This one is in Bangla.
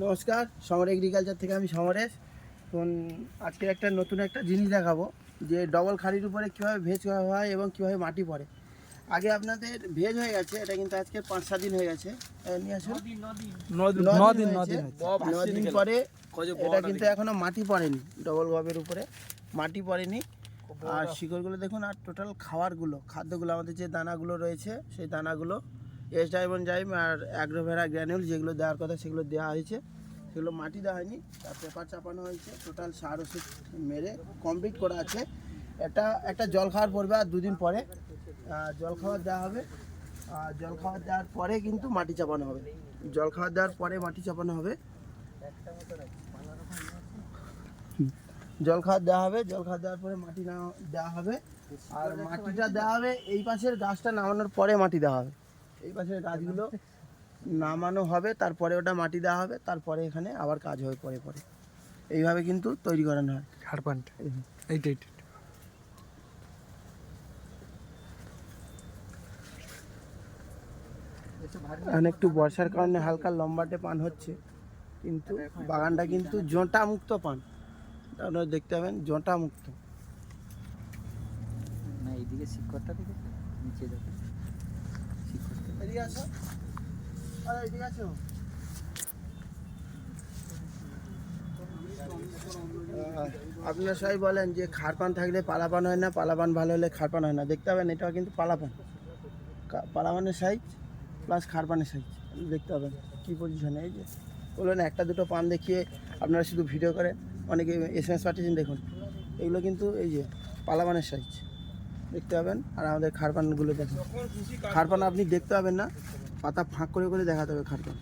নমস্কার সমর এগ্রিকালচার থেকে আমি সমরেশ। এখন আজকে একটা নতুন একটা জিনিস দেখাবো যে ডবল খাড়ির উপরে কীভাবে ভেজ হয় এবং কীভাবে মাটি পড়ে। আগে আপনাদের ভেজ হয়ে গেছে এটা কিন্তু আজকে পাঁচ সাত দিন হয়ে গেছে। নিয়ে আসুন। দিন পরে এটা কিন্তু এখনও মাটি পড়েনি ডবল গবের উপরে। মাটি পড়েনি। আর শিকড়গুলো দেখুন আর টোটাল খাবারগুলো খাদ্যগুলো আমাদের যে দানাগুলো রয়েছে সেই দানাগুলো এস ডায়মন্ড জাইম আর অ্যাগ্রোভেরা গ্র্যানুল যেগুলো দেওয়ার কথা সেগুলো দেওয়া হয়েছে। সেগুলো মাটি দেওয়া হয়নি, তার পেপার চাপানো হয়েছে। টোটাল সার ওষুধ মেরে কমপ্লিট করা আছে। এটা, একটা জল খাওয়ার পড়বে আর দুদিন পরে। জল খাওয়ার দেওয়া হবে। আর জল খাওয়ার দেওয়ার পরে কিন্তু মাটি চাপানো হবে। জল খাওয়ার দেওয়ার পরে মাটি চাপানো হবে। জল খাওয়ার দেওয়া হবে, জল খাওয়ার দেওয়ার পরে মাটি না দেওয়া হবে। আর মাটিটা দেওয়া হবে, এই পাশের গাছটা নামানোর পরে মাটি দেওয়া হবে। এই পাশের গাছগুলো নামানো হবে তারপরে ওটা মাটি দেওয়া হবে তারপরে এখানে আবার কাজ হবে পরে পরে এইভাবে কিন্তু তৈরি করানো হয়। এই- এইট এইট এখন একটু বর্ষার কারণে হালকা লম্বাটে পান হচ্ছে কিন্তু বাগানটা কিন্তু জোঁটা মুক্ত পান। আপনারা দেখতে পাবেন জোঁটা মুক্ত না এইদিকে শিক্ষকটা থেকে নিচে যাবে আপনারা সবাই বলেন যে খারপান থাকলে পালাপান হয় না, পালাপান ভালো হলে খারপান হয় না। দেখতে পাবেন, এটাও কিন্তু পালাপান। পালাপানের সাইজ প্লাস খারপানের সাইজ। দেখতে পাবেন কী পজিশনে এই যে বললেন একটা দুটো পান দেখিয়ে আপনারা শুধু ভিডিও করেন। অনেকে এস এম এস পাঠিয়েছেন, দেখুন। এগুলো কিন্তু এই যে, পালাপানের সাইজ। দেখতে পাবেন। আর আমাদের খারপানগুলো দেখেন। খারপান আপনি দেখতে পাবেন না। পাতা ফাঁক করে করে দেখাতে হবে খারপান